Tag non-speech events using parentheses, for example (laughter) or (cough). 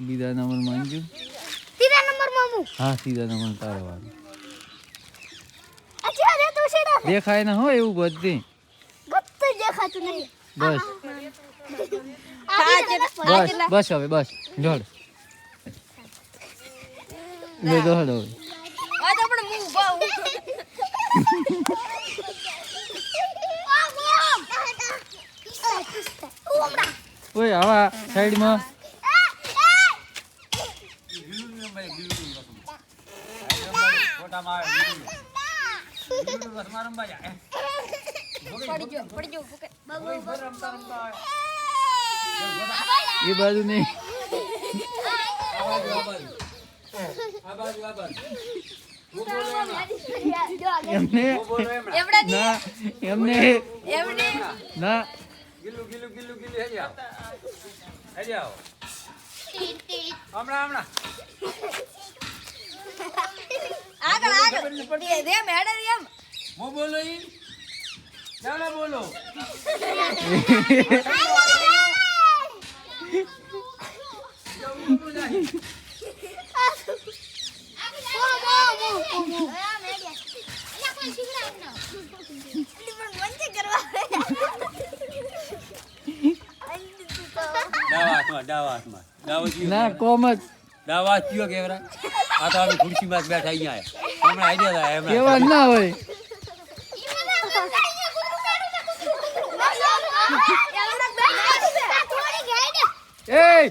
બીજા નંબર મંજુ ત્રીજા નંબરમાં હું? હા ત્રીજા નંબર તારો વાળો અચ્છા રે તો છેડા દેખાય ને હો એવું બધી. ગત્તુ દેખાતું નહીં. બસ. બસ બસ હવે બસ. ઢોળ લે દોડ હવે. આ તો પણ હું ઊભા હું ઓય આવા સાઈડમાં પડી ગયો પડી ગયો ફૂકે. એ બાજુ નહીં. એમને ના એમને એવડી. ના. ગીલું ગીલું ગીલું ગીલું હેજી આવો. હેજી આવો. હમણાં હમણાં. રેમ હેડે રેમ હું બોલો ઈ? ચાલો બોલો. (laughs) ના કોમ જ. હાથ થયો કેવરા આ તો આવી ખુરશીમાં બેઠા અહીંયા હમણાં આઈડિયા થાય કેવા ના હોય. એ!